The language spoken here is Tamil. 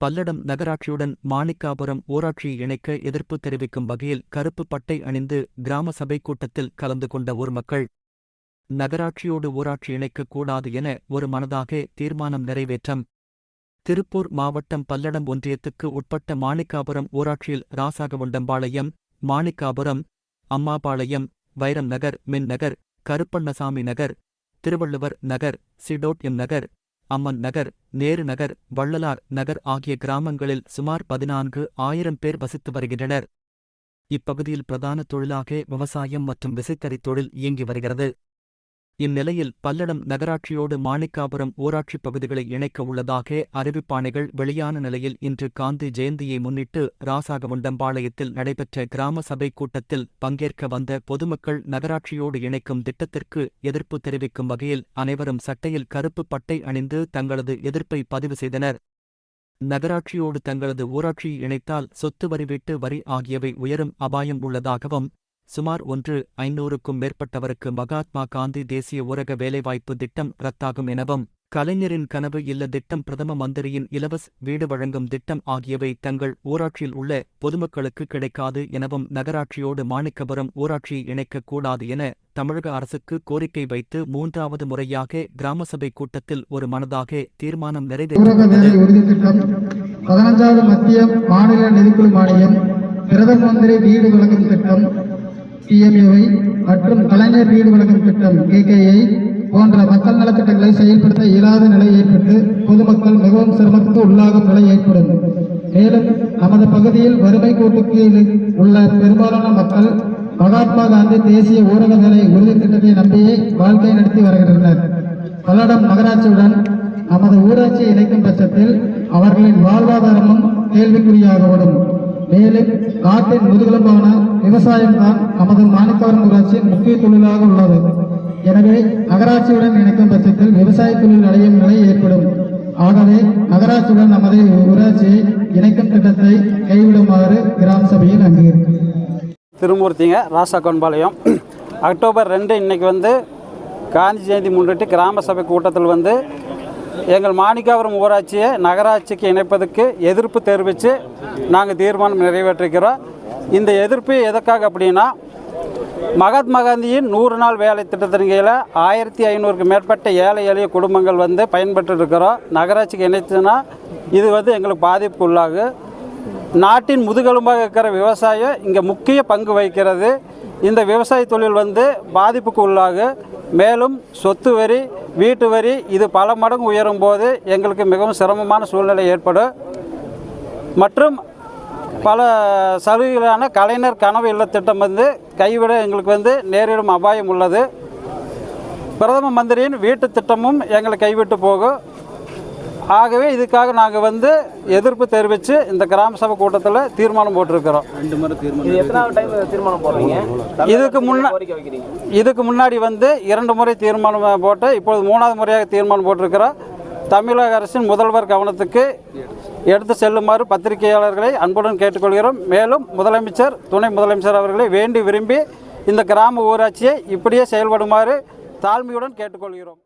பல்லடம் நகராட்சியுடன் மாணிக்காபுரம் ஊராட்சியை இணைக்க எதிர்ப்பு தெரிவிக்கும் வகையில் கருப்பு பட்டை அணிந்து கிராம சபை கூட்டத்தில் கலந்து கொண்ட ஊர் மக்கள் நகராட்சியோடு ஊராட்சி இணைக்கக்கூடாது என ஒரு மனதாக தீர்மானம் நிறைவேற்றம். திருப்பூர் மாவட்டம் பல்லடம் ஒன்றியத்துக்கு உட்பட்ட மாணிக்காபுரம் ஊராட்சியில் ராசாகவுண்டம்பாளையம் மாணிக்காபுரம் அம்மாபாளையம் வைரம் நகர் மின் நகர் கருப்பண்ணசாமி நகர் திருவள்ளுவர் நகர் சிடோட்யம் நகர் அம்மன் நகர் நேரு நகர் வள்ளலார் நகர் ஆகிய கிராமங்களில் சுமார் பதினான்கு ஆயிரம் பேர் வசித்து வருகின்றனர். இப்பகுதியில் பிரதான தொழிலாக விவசாயம் மற்றும் விசைத்தறி தொழில் இயங்கி வருகிறது. இந்நிலையில் பல்லடம் நகராட்சியோடு மாணிக்காபுரம் ஊராட்சிப் பகுதிகளை இணைக்க உள்ளதாக அறிவிப்பாணைகள் வெளியான நிலையில் இன்று காந்தி ஜெயந்தியை முன்னிட்டு ராசாகவுண்டம்பாளையத்தில் நடைபெற்ற கிராம சபை கூட்டத்தில் பங்கேற்க வந்த பொதுமக்கள் நகராட்சியோடு இணைக்கும் திட்டத்திற்கு எதிர்ப்பு தெரிவிக்கும் வகையில் அனைவரும் சட்டையில் கருப்பு பட்டை அணிந்து தங்களது எதிர்ப்பை பதிவு செய்தனர். நகராட்சியோடு தங்களது ஊராட்சியை இணைத்தால் சொத்து வரி வீட்டு வரி ஆகியவை உயரும் அபாயம் உள்ளதாகவும் சுமார் ஒன்று ஐநூறுக்கும் மேற்பட்டவருக்கு மகாத்மா காந்தி தேசிய ஊரக வேலைவாய்ப்பு திட்டம் ரத்தாகும் எனவும் கலைஞரின் கனவு இல்ல திட்டம் பிரதம மந்திரியின் இலவச வீடு வழங்கும் திட்டம் ஆகியவை தங்கள் ஊராட்சியில் உள்ள பொதுமக்களுக்கு கிடைக்காது எனவும் நகராட்சியோடு மாணிக்கபுரம் ஊராட்சியை இணைக்கக்கூடாது என தமிழக அரசுக்கு கோரிக்கை வைத்து மூன்றாவது முறையாக கிராம சபை கூட்டத்தில் ஒரு மனதாக தீர்மானம் ஊரக நிறைவேற்றப்பட்டது. பதினஞ்சாவது மத்திய மாநில நிதிக்குழு மானியம் பிரதம மந்திரி வீடு வழங்கும் திட்டம் பிஎம்ஏவை மற்றும் கலைஞர் வீடு வழங்கும் திட்டம் கேகேஐ போன்ற மக்கள் நலத்திட்டங்களை செயல்படுத்த இயலாத நிலை ஏற்பட்டு பொதுமக்கள் மிகவும் சிரமத்துக்கு உள்ளாகும் நிலை ஏற்படும். மேலும் நமது பகுதியில் வறுமை கோட்டுக்கு உள்ள பெரும்பாலான மக்கள் மகாத்மா காந்தி தேசிய ஊரக வேலை உறுதி திட்டத்தை நம்பியே வாழ்க்கை நடத்தி வருகின்றனர். பல்லடம் நகராட்சியுடன் நமது ஊராட்சியை இணைக்கும் பட்சத்தில் அவர்களின் வாழ்வாதாரமும் கேள்விக்குறியாகப்படும் மேலும் நாட்டின் முதுகெலும்பான விவசாயம்தான் நமது மாணிக்கவரம் ஊராட்சியின் முக்கிய தொழிலாக உள்ளது. எனவே நகராட்சியுடன் இணைக்கும் பட்சத்தில் விவசாய தொழில் அடையும் நிலை ஏற்படும். ஆகவே நகராட்சியுடன் நமது ஊராட்சியை இணைக்கும் திட்டத்தை கைவிடுமாறு கிராம சபையில் அங்கீகரிக்கும் திருமூர்த்திங்க ராசா கொன்பாளையம் அக்டோபர் ரெண்டு இன்னைக்கு வந்து காந்தி ஜெயந்தி முன்னிட்டு கிராம சபை கூட்டத்தில் வந்து எங்கள் மாணிக்காபுரம் ஊராட்சியை நகராட்சிக்கு இணைப்பதற்கு எதிர்ப்பு தெரிவித்து நாங்கள் தீர்மானம் நிறைவேற்றிருக்கிறோம். இந்த எதிர்ப்பு எதற்காக அப்படின்னா மகாத்மா காந்தியின் நூறு நாள் வேலை திட்டத்தின் கீழே ஆயிரத்தி ஐநூறுக்கு மேற்பட்ட ஏழை எளிய குடும்பங்கள் வந்து பயன்பெற்று இருக்கிறோம் நகராட்சிக்கு இணைத்துனா இது வந்து எங்களுக்கு பாதிப்புக்கு உள்ளாகும் நாட்டின் முதுகெலும்பாக இருக்கிற விவசாயம் இங்கே முக்கிய பங்கு வகிக்கிறது. இந்த விவசாய தொழில் வந்து பாதிப்புக்கு உள்ளாகும் மேலும் சொத்து வரி வீட்டு வரி இது பல மடங்கு உயரும் போது எங்களுக்கு மிகவும் சிரமமான சூழ்நிலை ஏற்படும். மற்றும் பல சலுகைகளான கலைஞர் கனவு இல்ல திட்டம் வந்து கைவிட எங்களுக்கு வந்து நேரிடும் அபாயம் உள்ளது. பிரதம மந்திரியின் வீட்டு திட்டமும் எங்களை கைவிட்டு போகும். ஆகவே இதுக்காக நாங்கள் வந்து எதிர்ப்பு தெரிவித்து இந்த கிராம சபை கூட்டத்தில் தீர்மானம் போட்டிருக்கிறோம். இது எத்தனாவது டைம் தீர்மானம் போடுறீங்க? இதுக்கு முன்ன இதுக்கு முன்னாடி வந்து இரண்டு முறை தீர்மானம் போட்டு இப்பொழுது மூணாவது முறையாக தீர்மானம் போட்டிருக்கிறோம். தமிழக அரசின் முதல்வர் கவனத்துக்கு எடுத்து செல்லுமாறு பத்திரிகையாளர்களை அன்புடன் கேட்டுக்கொள்கிறோம். மேலும் முதலமைச்சர் துணை முதலமைச்சர் அவர்களை வேண்டி விரும்பி இந்த கிராம ஊராட்சியை இப்படியே செயல்படுமாறு தாழ்மையுடன் கேட்டுக்கொள்கிறோம்.